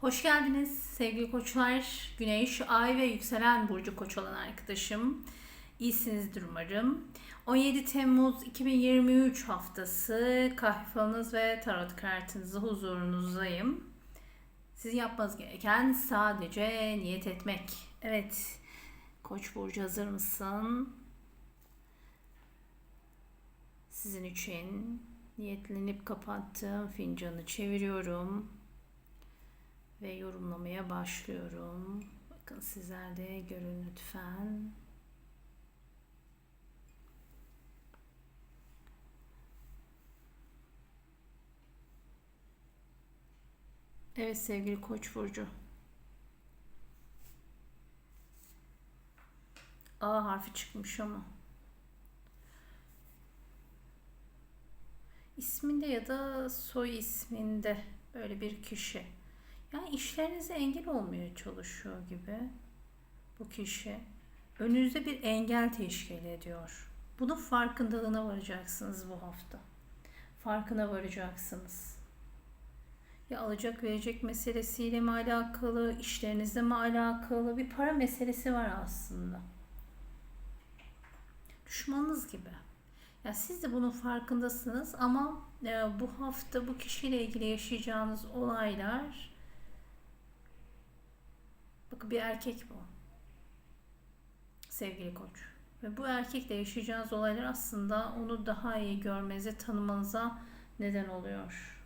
Hoş geldiniz sevgili koçlar. Güneş, ay ve yükselen burcu koç olan arkadaşım. İyisinizdir umarım. 17 Temmuz 2023 haftası kahvalınız ve tarot kartınızı huzurunuzdayım. Sizin yapmanız gereken sadece niyet etmek. Evet, Koç burcu hazır mısın? Sizin için niyetlenip kapattığım fincanı çeviriyorum ve yorumlamaya başlıyorum. Bakın sizler de görün lütfen. Evet sevgili Koç burcu. A harfi çıkmış ama. İsminde ya da soy isminde böyle bir kişi. Yani işlerinize engel olmaya çalışıyor gibi bu kişi. Önünüzde bir engel teşkil ediyor. Bunun farkındalığına varacaksınız bu hafta. Farkına varacaksınız. Ya alacak verecek meselesiyle mi alakalı, işlerinizle mi alakalı bir para meselesi var aslında. Düşmanınız gibi. Ya siz de bunun farkındasınız ama e, bu hafta bu kişiyle ilgili yaşayacağınız olaylar bakın bir erkek bu. Sevgili koç. Ve bu erkekle yaşayacağınız olaylar aslında onu daha iyi görmenize, tanımanıza neden oluyor.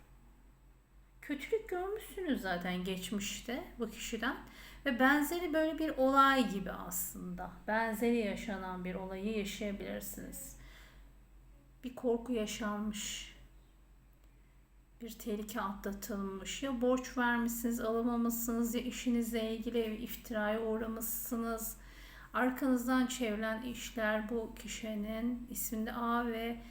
Kötülük görmüşsünüz zaten geçmişte bu kişiden ve benzeri böyle bir olay gibi aslında. Benzeri yaşanan bir olayı yaşayabilirsiniz. Bir korku yaşanmış. Bir tehlike atlatılmış. Ya borç vermişsiniz, alamamışsınız ya işinizle ilgili iftiraya uğramışsınız. Arkanızdan çevrilen işler bu kişinin isminde A ve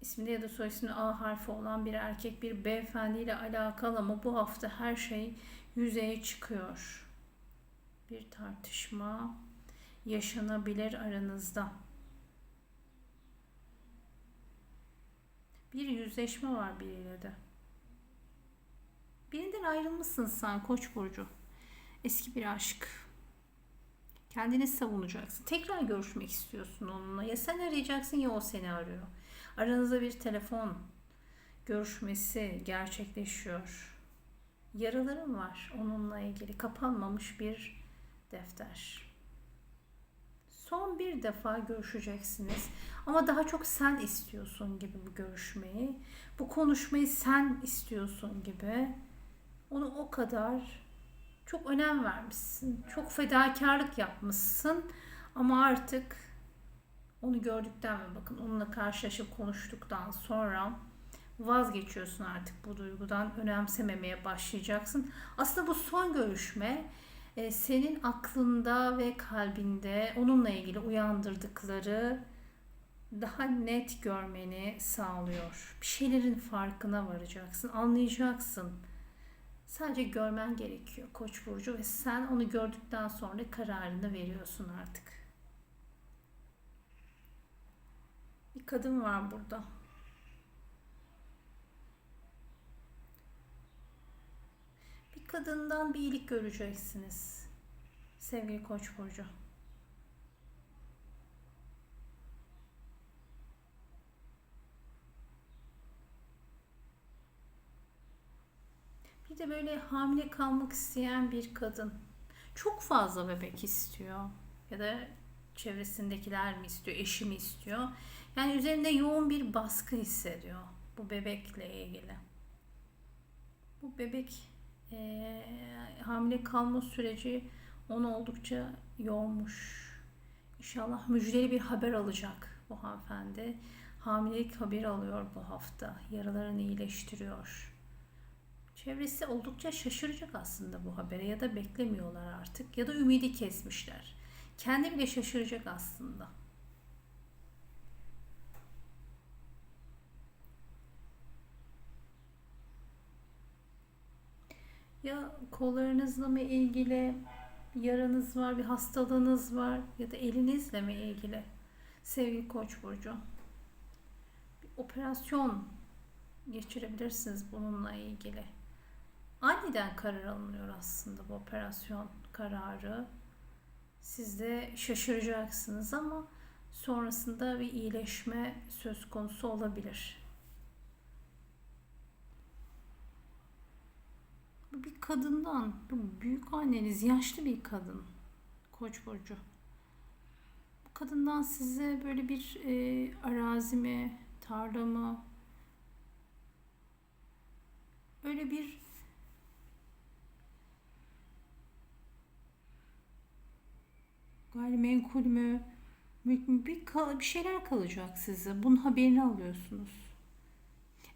isminde ya da soy isminde A harfi olan bir erkek bir beyefendiyle alakalı ama bu hafta her şey yüzeye çıkıyor. Bir tartışma yaşanabilir aranızda. Bir yüzleşme var biriyle de. Birinden ayrılmışsın sen Koç burcu. Eski bir aşk. Kendini savunacaksın. Tekrar görüşmek istiyorsun onunla. Ya sen arayacaksın ya o seni arıyor. Aranızda bir telefon görüşmesi gerçekleşiyor. Yaralarım var onunla ilgili. Kapanmamış bir defter. Son bir defa görüşeceksiniz. Ama daha çok sen istiyorsun gibi bu görüşmeyi. Bu konuşmayı sen istiyorsun gibi. Onu o kadar çok önem vermişsin. Çok fedakarlık yapmışsın. Ama artık onu gördükten ve bakın onunla karşılaşıp konuştuktan sonra vazgeçiyorsun artık bu duygudan. Önemsememeye başlayacaksın. Aslında bu son görüşme e, senin aklında ve kalbinde onunla ilgili uyandırdıkları daha net görmeni sağlıyor. Bir şeylerin farkına varacaksın, anlayacaksın. Sadece görmen gerekiyor Koç burcu ve sen onu gördükten sonra kararını veriyorsun artık. Bir kadın var burada. Kadından bir iyilik göreceksiniz. Sevgili Koç burcu. Bir de böyle hamile kalmak isteyen bir kadın. Çok fazla bebek istiyor. Ya da çevresindekiler mi istiyor, eşi mi istiyor. Yani üzerinde yoğun bir baskı hissediyor bu bebekle ilgili. Bu bebek e, hamile kalma süreci onu oldukça yormuş. İnşallah müjdeli bir haber alacak bu hanımefendi. Hamilelik haberi alıyor bu hafta. Yaralarını iyileştiriyor. Çevresi oldukça şaşıracak aslında bu habere ya da beklemiyorlar artık ya da ümidi kesmişler. Kendi bile şaşıracak aslında. Ya kollarınızla mı ilgili yaranız var, bir hastalığınız var ya da elinizle mi ilgili? Sevgili Koç burcu. Bir operasyon geçirebilirsiniz bununla ilgili. Aniden karar alınıyor aslında bu operasyon kararı. Siz de şaşıracaksınız ama sonrasında bir iyileşme söz konusu olabilir. Bir kadından, bu büyük anneniz yaşlı bir kadın. Koç burcu. Bu kadından size böyle bir e, arazi mi, tarla mı, öyle bir gayrimenkul mü, mülk mü bir, bir şeyler kalacak size. Bunun haberini alıyorsunuz.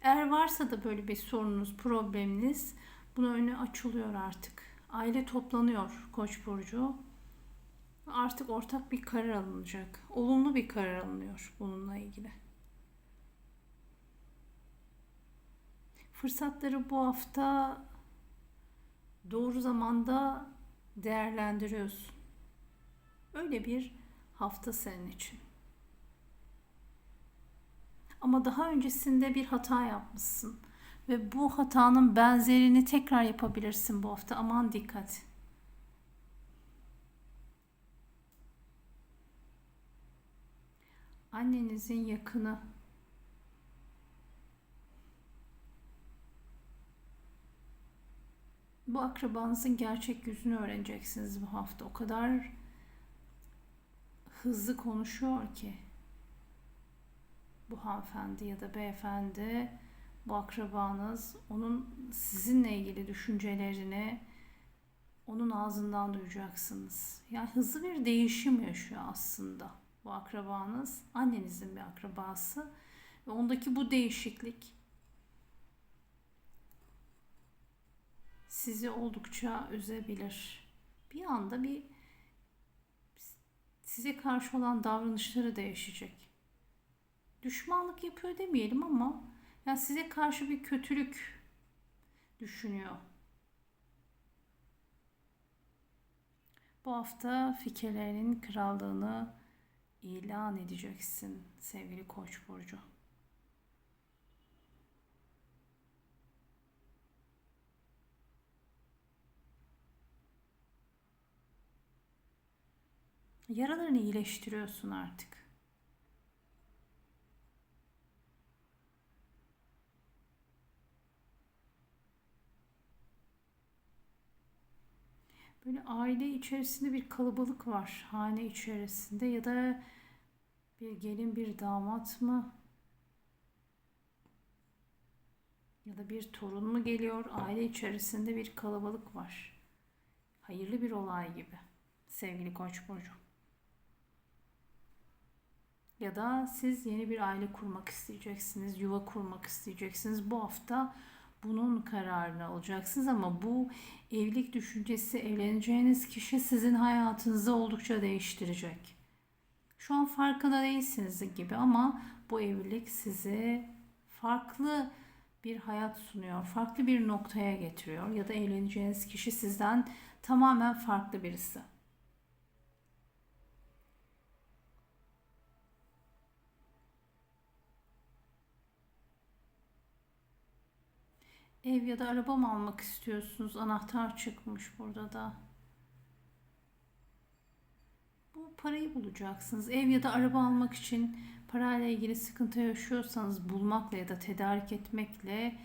Eğer varsa da böyle bir sorununuz, probleminiz buna önü açılıyor artık. Aile toplanıyor Koç burcu. Artık ortak bir karar alınacak. Olumlu bir karar alınıyor bununla ilgili. Fırsatları bu hafta doğru zamanda değerlendiriyorsun. Öyle bir hafta senin için. Ama daha öncesinde bir hata yapmışsın ve bu hatanın benzerini tekrar yapabilirsin bu hafta. Aman dikkat. Annenizin yakını bu akrabanızın gerçek yüzünü öğreneceksiniz bu hafta. O kadar hızlı konuşuyor ki bu hanımefendi ya da beyefendi bu akrabanız onun sizinle ilgili düşüncelerini onun ağzından duyacaksınız. Yani hızlı bir değişim yaşıyor aslında bu akrabanız. Annenizin bir akrabası ve ondaki bu değişiklik sizi oldukça üzebilir. Bir anda bir size karşı olan davranışları değişecek. Düşmanlık yapıyor demeyelim ama ya size karşı bir kötülük düşünüyor. Bu hafta fikirlerinin krallığını ilan edeceksin sevgili Koç burcu. Yaralarını iyileştiriyorsun artık. Böyle aile içerisinde bir kalabalık var. Hane içerisinde ya da bir gelin bir damat mı? Ya da bir torun mu geliyor? Aile içerisinde bir kalabalık var. Hayırlı bir olay gibi sevgili Koç burcu. Ya da siz yeni bir aile kurmak isteyeceksiniz, yuva kurmak isteyeceksiniz. Bu hafta bunun kararını alacaksınız ama bu evlilik düşüncesi, evleneceğiniz kişi sizin hayatınızı oldukça değiştirecek. Şu an farkında değilsiniz gibi ama bu evlilik size farklı bir hayat sunuyor, farklı bir noktaya getiriyor ya da evleneceğiniz kişi sizden tamamen farklı birisi. Ev ya da araba mı almak istiyorsunuz? Anahtar çıkmış burada da. Bu parayı bulacaksınız. Ev ya da araba almak için parayla ilgili sıkıntı yaşıyorsanız bulmakla ya da tedarik etmekle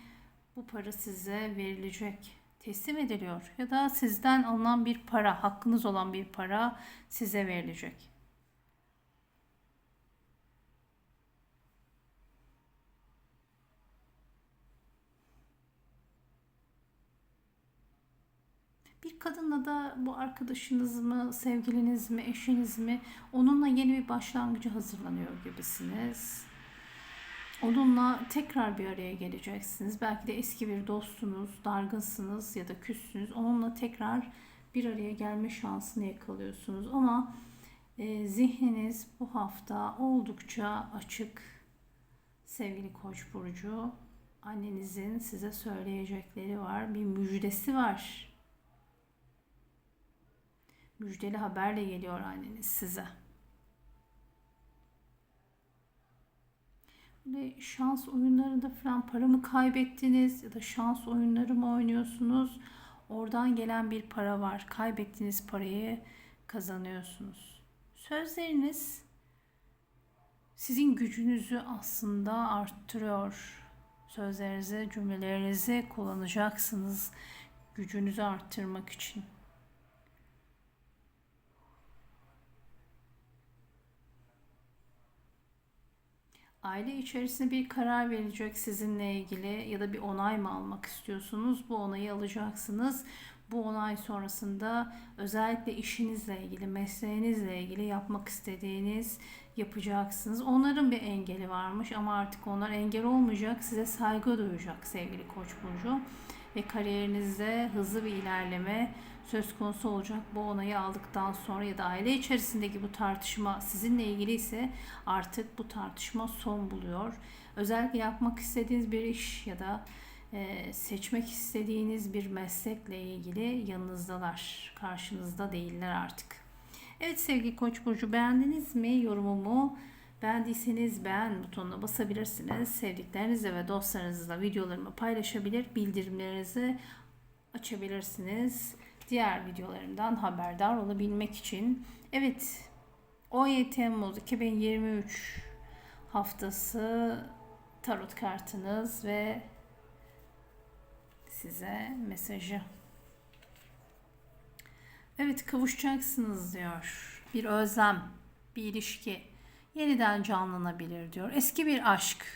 bu para size verilecek. Teslim ediliyor ya da sizden alınan bir para, hakkınız olan bir para size verilecek. Bir kadınla da bu arkadaşınız mı, sevgiliniz mi, eşiniz mi onunla yeni bir başlangıcı hazırlanıyor gibisiniz. Onunla tekrar bir araya geleceksiniz. Belki de eski bir dostunuz, dargınsınız ya da küssünüz. Onunla tekrar bir araya gelme şansını yakalıyorsunuz. Ama e, zihniniz bu hafta oldukça açık sevgili Koç burcu. Annenizin size söyleyecekleri var, bir müjdesi var müjdeli haberle geliyor anneniz size. Böyle şans oyunlarında falan para mı kaybettiniz ya da şans oyunları mı oynuyorsunuz? Oradan gelen bir para var. Kaybettiğiniz parayı kazanıyorsunuz. Sözleriniz sizin gücünüzü aslında arttırıyor. Sözlerinizi, cümlelerinizi kullanacaksınız gücünüzü arttırmak için. Aile içerisinde bir karar verecek sizinle ilgili ya da bir onay mı almak istiyorsunuz? Bu onayı alacaksınız. Bu onay sonrasında özellikle işinizle ilgili, mesleğinizle ilgili yapmak istediğiniz yapacaksınız. Onların bir engeli varmış ama artık onlar engel olmayacak. Size saygı duyacak sevgili Koç burcu ve kariyerinizde hızlı bir ilerleme söz konusu olacak. Bu onayı aldıktan sonra ya da aile içerisindeki bu tartışma sizinle ilgili ise artık bu tartışma son buluyor. Özellikle yapmak istediğiniz bir iş ya da e, seçmek istediğiniz bir meslekle ilgili yanınızdalar. Karşınızda değiller artık. Evet sevgili Koç burcu beğendiniz mi yorumumu? Beğendiyseniz beğen butonuna basabilirsiniz. Sevdiklerinizle ve dostlarınızla videolarımı paylaşabilir, bildirimlerinizi açabilirsiniz. Diğer videolarımdan haberdar olabilmek için. Evet 17 Temmuz 2023 haftası tarot kartınız ve size mesajı. Evet kavuşacaksınız diyor. Bir özlem, bir ilişki yeniden canlanabilir diyor. Eski bir aşk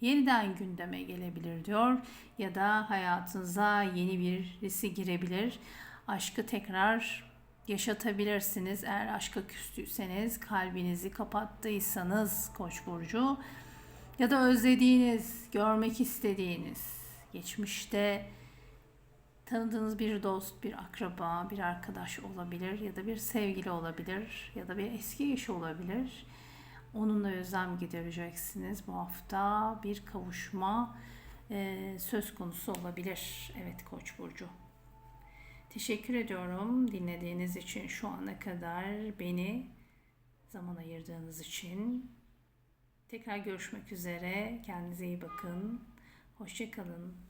yeniden gündeme gelebilir diyor ya da hayatınıza yeni birisi girebilir. Aşkı tekrar yaşatabilirsiniz. Eğer aşka küstüyseniz, kalbinizi kapattıysanız Koç burcu ya da özlediğiniz, görmek istediğiniz, geçmişte tanıdığınız bir dost, bir akraba, bir arkadaş olabilir ya da bir sevgili olabilir ya da bir eski eş olabilir. Onunla özlem gidereceksiniz. Bu hafta bir kavuşma e, söz konusu olabilir. Evet Koç burcu. Teşekkür ediyorum dinlediğiniz için şu ana kadar beni zaman ayırdığınız için. Tekrar görüşmek üzere. Kendinize iyi bakın. Hoşçakalın.